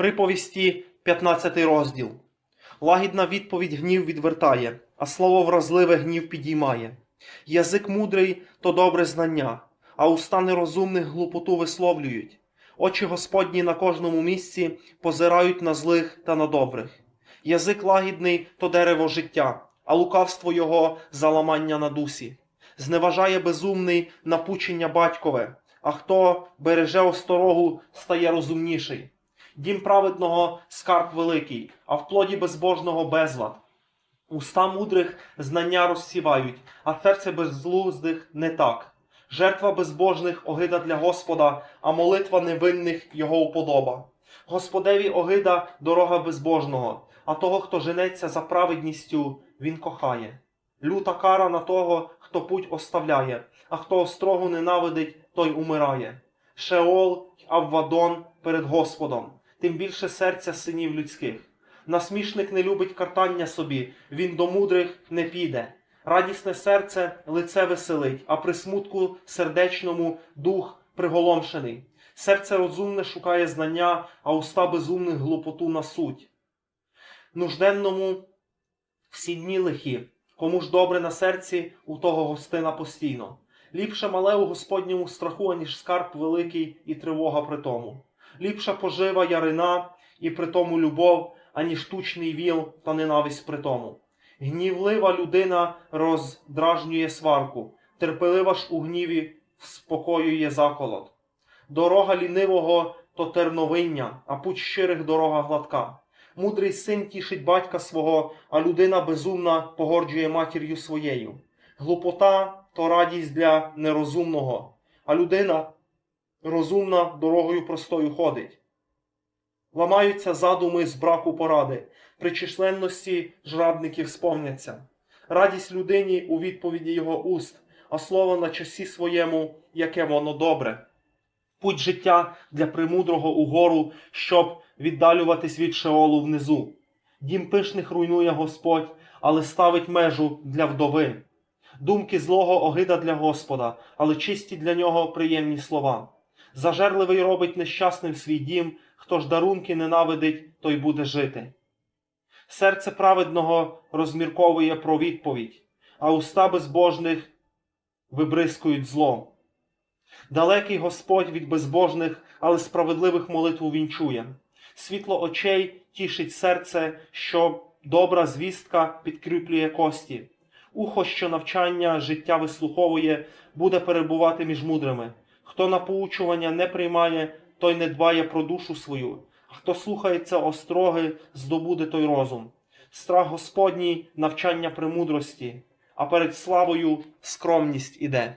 Приповісті, 15 розділ. Лагідна відповідь гнів відвертає, а слово вразливе гнів підіймає. Язик мудрий то добре знання, а уста нерозумних глупоту висловлюють. Очі Господні на кожному місці позирають на злих та на добрих. Язик лагідний то дерево життя, а лукавство його заламання на дусі. Зневажає безумний напучення батькове, а хто береже осторогу, стає розумніший. Дім праведного скарб великий, а в плоді безбожного безлад. Уста мудрих знання розсівають, а серце безглуздих не так. Жертва безбожних огида для Господа, а молитва невинних його уподоба. Господеві огида дорога безбожного, а того, хто женеться за праведністю, він кохає. Люта кара на того, хто путь оставляє, а хто острогу ненавидить, той умирає. Шеол Аввадон перед Господом, тим більше серця синів людських. Насмішник не любить картання собі, він до мудрих не піде. Радісне серце лице веселить, а при смутку сердечному дух приголомшений. Серце розумне шукає знання, а уста безумних глупоту на суть. Нужденному всі дні лихі, кому ж добре на серці, у того гостина постійно. Ліпше мале у Господньому страху, аніж скарб великий і тривога при тому. Ліпша пожива ярина і при тому любов, аніж тучний віл та ненависть при тому. Гнівлива людина роздражнює сварку, терпелива ж у гніві вспокоює заколот. Дорога лінивого то терновиння, а путь щирих дорога гладка. Мудрий син тішить батька свого, а людина безумна погорджує матір'ю своєю. Глупота то радість для нерозумного, а людина розумна дорогою простою ходить. Ламаються задуми з браку поради, при численності жрадників сповняться. Радість людині у відповіді його уст, а слово на часі своєму, яке воно добре. Путь життя для премудрого угору, щоб віддалюватись від Шеолу внизу. Дім пишних руйнує Господь, але ставить межу для вдови. Думки злого огида для Господа, але чисті для нього приємні слова. Зажерливий робить нещасним свій дім, хто ж дарунки ненавидить, той буде жити. Серце праведного розмірковує про відповідь, а уста безбожних вибризкують зло. Далекий Господь від безбожних, але справедливих молитву вінчує. Світло очей тішить серце, що добра звістка підкріплює кості. Ухо, що навчання життя вислуховує, буде перебувати між мудрими. Хто напоучування не приймає, той не дбає про душу свою, а хто слухається остроги, здобуде той розум. Страх Господній навчання премудрості, а перед славою скромність іде.